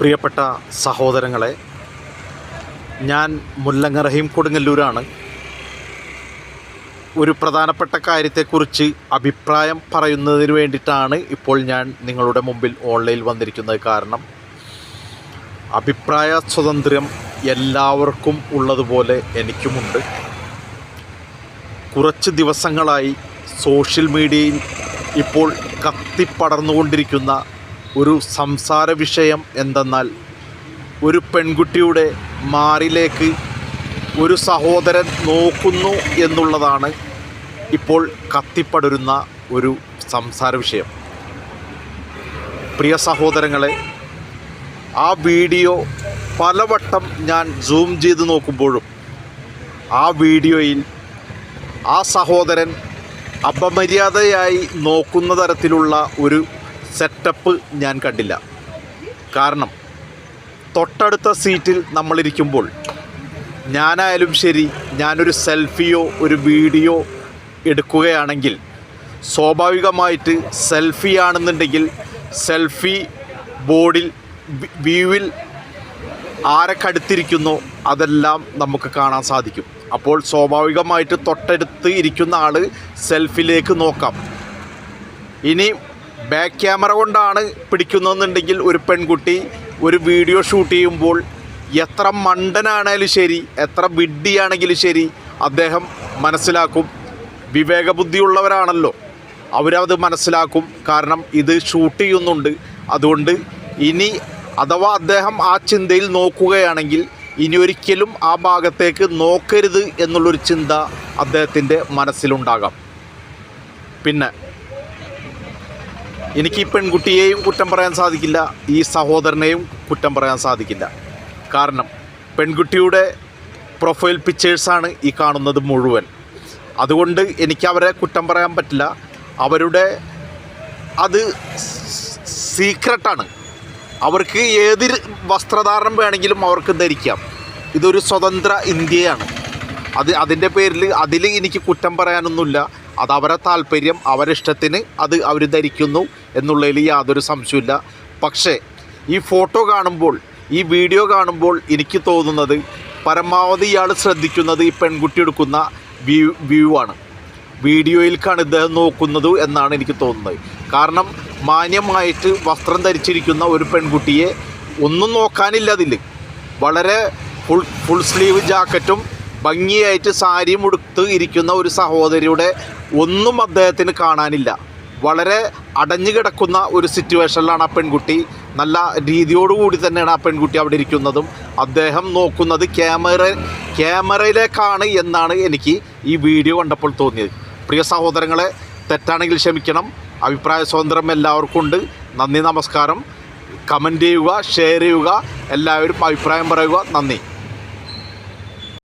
പ്രിയപ്പെട്ട സഹോദരങ്ങളെ ഞാൻ മുല്ലങ്ങ റഹീം കൊടുങ്ങല്ലൂരാണ്. ഒരു പ്രധാനപ്പെട്ട കാര്യത്തെക്കുറിച്ച് അഭിപ്രായം പറയുന്നതിന് വേണ്ടിയിട്ടാണ് ഇപ്പോൾ ഞാൻ നിങ്ങളുടെ മുമ്പിൽ ഓൺലൈനിൽ വന്നിരിക്കുന്നത് കാരണം അഭിപ്രായ സ്വാതന്ത്ര്യം എല്ലാവർക്കും ഉള്ളതുപോലെ എനിക്കുമുണ്ട്. കുറച്ച് ദിവസങ്ങളായി സോഷ്യൽ മീഡിയയിൽ ഇപ്പോൾ കത്തിപ്പടർന്നുകൊണ്ടിരിക്കുന്ന ഒരു സംസാര വിഷയം എന്തെന്നാൽ ഒരു പെൺകുട്ടിയുടെ മാറിലേക്ക് ഒരു സഹോദരൻ നോക്കുന്നു എന്നുള്ളതാണ് ഇപ്പോൾ കത്തിപ്പടരുന്ന ഒരു സംസാര വിഷയം. പ്രിയ സഹോദരങ്ങളെ ആ വീഡിയോ പലവട്ടം ഞാൻ സൂം ചെയ്ത് നോക്കുമ്പോഴും ആ വീഡിയോയിൽ ആ സഹോദരൻ അപമര്യാദയായി നോക്കുന്ന തരത്തിലുള്ള ഒരു സെറ്റപ്പ് ഞാൻ കണ്ടില്ല. കാരണം തൊട്ടടുത്ത സീറ്റിൽ നമ്മളിരിക്കുമ്പോൾ ഞാനായാലും ശരി ഞാനൊരു സെൽഫിയോ ഒരു വീഡിയോ എടുക്കുകയാണെങ്കിൽ സ്വാഭാവികമായിട്ട് സെൽഫി ആണെന്നുണ്ടെങ്കിൽ സെൽഫി ബോർഡിൽ വ്യൂവിൽ ആരൊക്കെ അടുത്തിരിക്കുന്നോ അതെല്ലാം നമുക്ക് കാണാൻ സാധിക്കും. അപ്പോൾ സ്വാഭാവികമായിട്ട് തൊട്ടടുത്ത് ഇരിക്കുന്ന ആൾ സെൽഫിലേക്ക് നോക്കാം. ഇനി ബാക്ക് ക്യാമറ കൊണ്ടാണ് പിടിക്കുന്നതെന്നുണ്ടെങ്കിൽ ഒരു പെൺകുട്ടി ഒരു വീഡിയോ ഷൂട്ട് ചെയ്യുമ്പോൾ എത്ര മണ്ടനാണേലും ശരി എത്ര വിഡ്ഢിയാണെങ്കിലും ശരി അദ്ദേഹം മനസ്സിലാക്കും. വിവേകബുദ്ധിയുള്ളവരാണല്ലോ. അവരത് മനസ്സിലാക്കും. കാരണം ഇത് ഷൂട്ട് ചെയ്യുന്നുണ്ട്. അതുകൊണ്ട് ഇനി അഥവാ അദ്ദേഹം ആ ചിന്തയിൽ നോക്കുകയാണെങ്കിൽ ഇനി ഒരിക്കലും ആ ഭാഗത്തേക്ക് നോക്കരുത് എന്നുള്ളൊരു ചിന്ത അദ്ദേഹത്തിന്റെ മനസ്സിലുണ്ടാകാം. പിന്നെ എനിക്ക് ഈ പെൺകുട്ടിയെയും കുറ്റം പറയാൻ സാധിക്കില്ല ഈ സഹോദരനെയും കുറ്റം പറയാൻ സാധിക്കില്ല. കാരണം പെൺകുട്ടിയുടെ പ്രൊഫൈൽ പിക്ചേഴ്സാണ് ഈ കാണുന്നത് മുഴുവൻ. അതുകൊണ്ട് എനിക്ക് അവരെ കുറ്റം പറയാൻ പറ്റില്ല. അവരുടെ അത് സീക്രട്ടാണ്. അവർക്ക് ഏത് വസ്ത്രധാരണം വേണമെങ്കിലും അവർക്ക് ധരിക്കാം. ഇതൊരു സ്വതന്ത്ര ഇന്ത്യയാണ്. അത് അതിന്റെ പേരിൽ അതിൽ എനിക്ക് കുറ്റം പറയാനൊന്നുമില്ല. അത് അവരെ താല്പര്യം അവരിഷ്ടത്തിന് അത് അവർ ധരിക്കുന്നു എന്നുള്ളതിൽ യാതൊരു സംശയമില്ല പക്ഷേ ഈ ഫോട്ടോ കാണുമ്പോൾ ഈ വീഡിയോ കാണുമ്പോൾ എനിക്ക് തോന്നുന്നത് പരമാവധി ഇയാൾ ശ്രദ്ധിക്കുന്നത് ഈ പെൺകുട്ടി എടുക്കുന്ന വ്യൂ വ്യൂ ആണ്. വീഡിയോയിലേക്കാണ് ഇദ്ദേഹം നോക്കുന്നത് എന്നാണ് എനിക്ക് തോന്നുന്നത്. കാരണം മാന്യമായിട്ട് വസ്ത്രം ധരിച്ചിരിക്കുന്ന ഒരു പെൺകുട്ടിയെ ഒന്നും നോക്കാനില്ല അതിൽ വളരെ ഫുൾ ഫുൾ സ്ലീവ് ജാക്കറ്റും ഭംഗിയായിട്ട് സാരിയും ഉടുത്ത് ഇരിക്കുന്ന ഒരു സഹോദരിയുടെ ഒന്നും അദ്ദേഹത്തിന് കാണാനില്ല. വളരെ അടഞ്ഞു കിടക്കുന്ന ഒരു സിറ്റുവേഷനിലാണ് ആ പെൺകുട്ടി. നല്ല രീതിയോടുകൂടി തന്നെയാണ് ആ പെൺകുട്ടി അവിടെ ഇരിക്കുന്നതും. അദ്ദേഹം നോക്കുന്നത് ക്യാമറ ക്യാമറയിലേക്കാണ് എന്നാണ് എനിക്ക് ഈ വീഡിയോ കണ്ടപ്പോൾ തോന്നിയത്. പ്രിയ സഹോദരങ്ങളെ തെറ്റാണെങ്കിൽ ക്ഷമിക്കണം. അഭിപ്രായ സ്വാതന്ത്ര്യം എല്ലാവർക്കും ഉണ്ട്. നന്ദി നമസ്കാരം. കമന്റ് ചെയ്യുക ഷെയർ ചെയ്യുക. എല്ലാവരും അഭിപ്രായം പറയുക. നന്ദി.